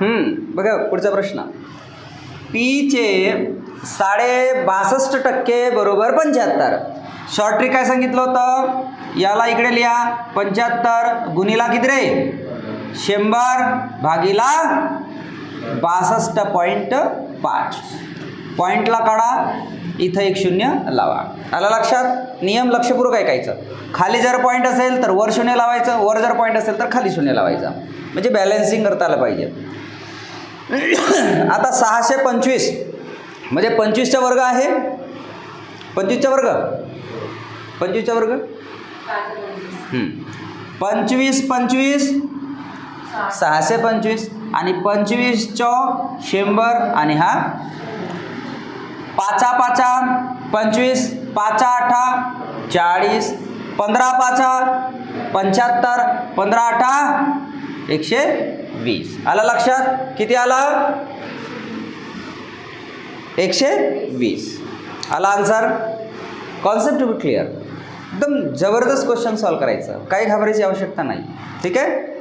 बघा पुढचा प्रश्न. पीचे साडे बासष्ट टक्के बरोबर पंच्याहत्तर. शॉर्ट ट्रिक काय सांगितलं होतं? याला इकडे लिहा. पंच्याहत्तर गुणीला किती रे शंभर भागीला बासष्ट पॉईंट पाच. पॉईंटला काढा इथं एक शून्य लावा. आला लक्षात? नियम लक्षपूर्वक ऐकायचं. खाली जर पॉईंट असेल तर वर शून्य लावायचं वर जर पॉईंट असेल तर खाली शून्य लावायचं. म्हणजे बॅलन्सिंग करता आलं पाहिजे. आता सहाशे पंचवीस. म्हणजे पंचवीसचा वर्ग आहे? पंचवीसचा वर्ग? पंचवीसचा वर्ग? पंचवीस पंचवीस. सहाशे पंचवीस. आणि पंचवीस चौ शंभर आणि हा पाचा पाचा पंचवीस पाचा आठा चाळीस पंधरा पाचा पंच्याहत्तर पंधरा आठा एकशे वीस. आलं लक्षात? किती आलं? एकशे वीस. आला answer concept to be clear एकदम जबरदस्त क्वेश्चन सॉल्व करायचं. काही घाबरायची आवश्यकता नाही. ठीक आहे?